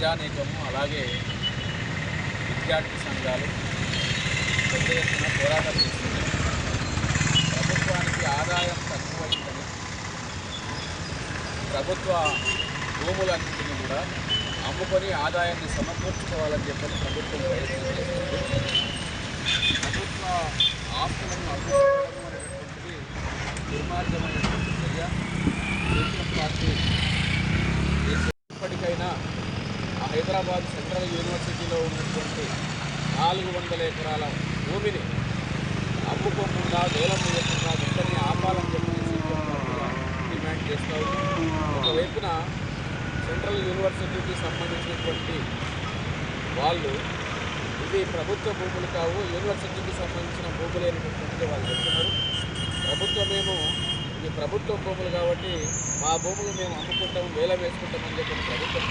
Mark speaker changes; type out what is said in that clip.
Speaker 1: ప్రజానీకము అలాగే విద్యార్థి సంఘాలు పెద్ద ఎత్తున పోరాటం చేస్తున్నాయి. ప్రభుత్వానికి ఆదాయం తక్కువైందని ప్రభుత్వ భూములన్నింటినీ కూడా అమ్ముకొని ఆదాయాన్ని సమకూర్చుకోవాలని చెప్పని ప్రభుత్వం ప్రభుత్వ ఆస్తులను అమ్ముకోవడం అనేటువంటిది దుర్మార్గమైన హైదరాబాద్ సెంట్రల్ యూనివర్సిటీలో ఉన్నటువంటి నాలుగు వందల ఎకరాల భూమిని అమ్ముకోకుండా వేలం వేయకుండా వెంటనే ఆపాలని చెప్పేసి డిమాండ్ చేస్తారు ఒకవైపున సెంట్రల్ యూనివర్సిటీకి సంబంధించినటువంటి వాళ్ళు ఇది ప్రభుత్వ భూములు కావు యూనివర్సిటీకి సంబంధించిన భూములు అనేటటువంటిది వాళ్ళు చెప్తున్నారు. ప్రభుత్వమేమో ఇది ప్రభుత్వ భూములు కాబట్టి మా భూములు మేము అమ్ముకుంటాము వేలం వేసుకుంటామని చెప్పి ప్రభుత్వం